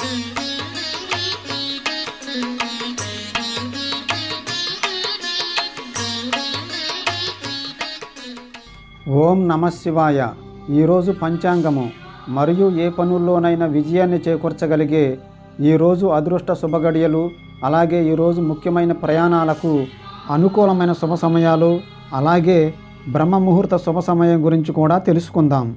ఓం నమ శివాయ. ఈరోజు పంచాంగము. మరియు ఏ పనుల్లోనైనా విజయాన్ని చేకూర్చగలిగే ఈరోజు అదృష్ట శుభగడియలు అలాగే ఈరోజు ముఖ్యమైన ప్రయాణాలకు అనుకూలమైన శుభ సమయాలు అలాగే బ్రహ్మ ముహూర్త శుభ సమయం గురించి కూడా తెలుసుకుందాం.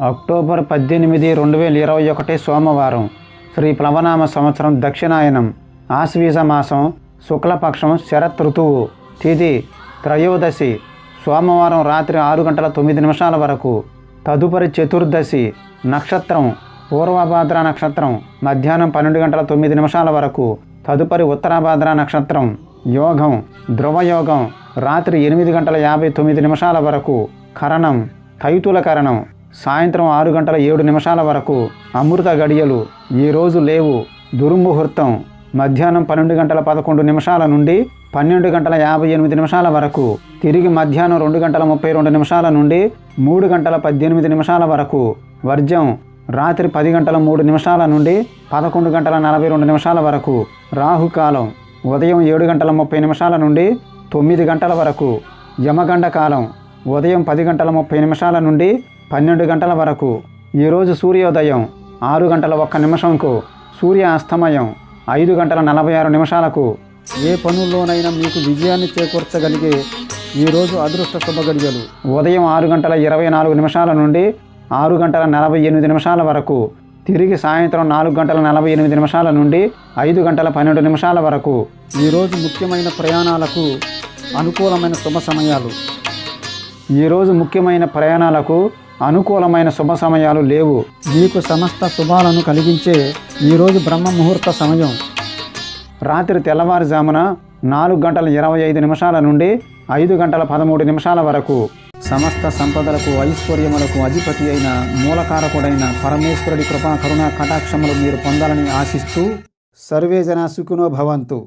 అక్టోబర్ పద్దెనిమిది రెండు వేల ఇరవై ఒకటి సోమవారం. శ్రీ ప్లవనామ సంవత్సరం దక్షిణాయనం ఆశ్వీజ మాసం శుక్లపక్షం శరత్ ఋతువు తిథి త్రయోదశి సోమవారం రాత్రి ఆరు గంటల తొమ్మిది నిమిషాల వరకు తదుపరి చతుర్దశి నక్షత్రం పూర్వభాద్ర నక్షత్రం మధ్యాహ్నం పన్నెండు గంటల తొమ్మిది నిమిషాల వరకు తదుపరి ఉత్తరాభాద్ర నక్షత్రం యోగం ధ్రువయోగం రాత్రి ఎనిమిది గంటల యాభై తొమ్మిది నిమిషాల వరకు కరణం తైతుల కరణం సాయంత్రం ఆరు గంటల ఏడు నిమిషాల వరకు అమృత గడియలు ఈరోజు లేవు. దుర్ముహూర్తం. మధ్యాహ్నం పన్నెండు గంటల పదకొండు నిమిషాల నుండి పన్నెండు గంటల యాభై ఎనిమిది నిమిషాల వరకు తిరిగి మధ్యాహ్నం రెండు గంటల ముప్పై రెండు నిమిషాల నుండి మూడు గంటల పద్దెనిమిది నిమిషాల వరకు వర్జం. రాత్రి పది గంటల మూడు నిమిషాల నుండి పదకొండు గంటల నలభై రెండు నిమిషాల వరకు రాహుకాలం. ఉదయం ఏడు గంటల ముప్పై నిమిషాల నుండి తొమ్మిది గంటల వరకు యమగండ కాలం. ఉదయం పది గంటల ముప్పై నిమిషాల నుండి పన్నెండు గంటల వరకు. ఈరోజు సూర్యోదయం ఆరు గంటల ఒక్క నిమిషంకు సూర్య అస్తమయం ఐదు గంటల నలభై ఆరు నిమిషాలకు. ఏ పనుల్లోనైనా మీకు విజయాన్ని చేకూర్చగలిగే ఈరోజు అదృష్ట శుభగడియలు ఉదయం ఆరు గంటల ఇరవై నాలుగు నిమిషాల నుండి ఆరు గంటల నలభై ఎనిమిది నిమిషాల వరకు. తిరిగి సాయంత్రం నాలుగు గంటల నలభై ఎనిమిది నిమిషాల నుండి ఐదు గంటల పన్నెండు నిమిషాల వరకు. ఈరోజు ముఖ్యమైన ప్రయాణాలకు అనుకూలమైన శుభ సమయాలు. ఈరోజు ముఖ్యమైన ప్రయాణాలకు అనుకూలమైన శుభ సమయాలు లేవు. మీకు సమస్త శుభాలను కలిగించే ఈరోజు బ్రహ్మ ముహూర్త సమయం. రాత్రి తెల్లవారుజామున నాలుగు గంటల ఇరవై ఐదు నిమిషాల నుండి ఐదు గంటల పదమూడు నిమిషాల వరకు సమస్త సంపదలకు ఐశ్వర్యములకు అధిపతి అయిన మూలకారకుడైన పరమేశ్వరుడి కృపా కరుణా కటాక్షములు మీరు పొందాలని ఆశిస్తూ సర్వేజన సుఖినో భవంతు.